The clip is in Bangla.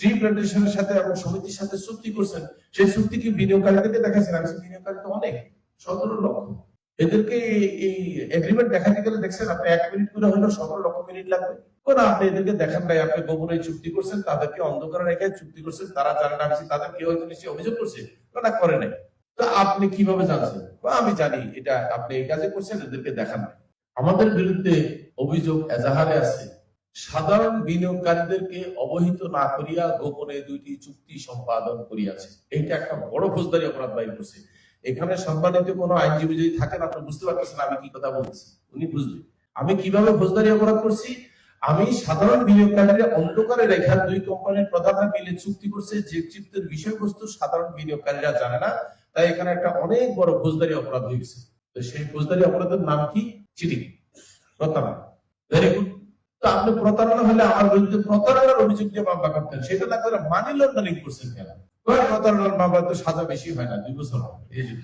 ট্রি প্ল্যান্টেশনের সাথে এবং সমিতির সাথে চুক্তি করছেন। সেই চুক্তি কি দেখাচ্ছেন আমি বিনিয়োগকারী তো অনেক, সতেরো লক্ষ। এদেরকে এই- এগ্রিমেন্ট দেখাতে গেলে দেখছেন আপনি এক মিনিট করে হলেও সতেরো লক্ষ মিনিট লাগবে। কোন আপনি এদেরকে নাই, আপনি গোপনে চুক্তি করছেন, তাদেরকে অন্ধকারে রেখে চুক্তি করছেন, তারা তাদের কেউ হয়তো নিশ্চয়ই অভিযোগ করছে না করে নাই। তো আপনি কীভাবে জানছেন? বা আমি জানি এটা আপনি এই কাজে করছেন, এদেরকে দেখান আমাদের বিরুদ্ধে অভিযোগ এজাহারে আছে। সাধারণ বিনিয়োগকারীদেরকে অবহিত না করিয়া গোপনে দুইটি চুক্তি সম্পাদন করিয়াছে। এইটা একটা বড় ফৌজদারি অপরাধ বাইর করছে। এখানে সম্মানিত কোনো আইনজীবী যদি থাকেন, আপনি বুঝতে পারতেছেন আমি কি কথা বলছি উনি বুঝবেন আমি কীভাবে ফৌজদারি অপরাধ করছি? আমি সাধারণ বিনিয়োগকারীরা অন্ধকারে রেখা দুই কোম্পানির প্রধানরা মিলে চুক্তি করছে। যে চুক্তির বিষয়বস্তু সাধারণ বিনিয়োগকারীরা জানে না, তাই এখানে একটা অনেক বড় ফৌজদারি অপরাধ হয়ে গেছে। তো সেই ফৌজদারি অপরাধের নাম কি? চিটিং। প্রতারণা ভেরি গুড তো আপনি প্রতারণা হলে আমার বিরুদ্ধে প্রতারণার অভিযোগ দিয়ে মামলা করতেন সেটা না করে মানি লন্ডারিং করছেন কেন প্রতারণার মামলা তো সাজা বেশি হয় না, দুই বছর হবে এই জন্য।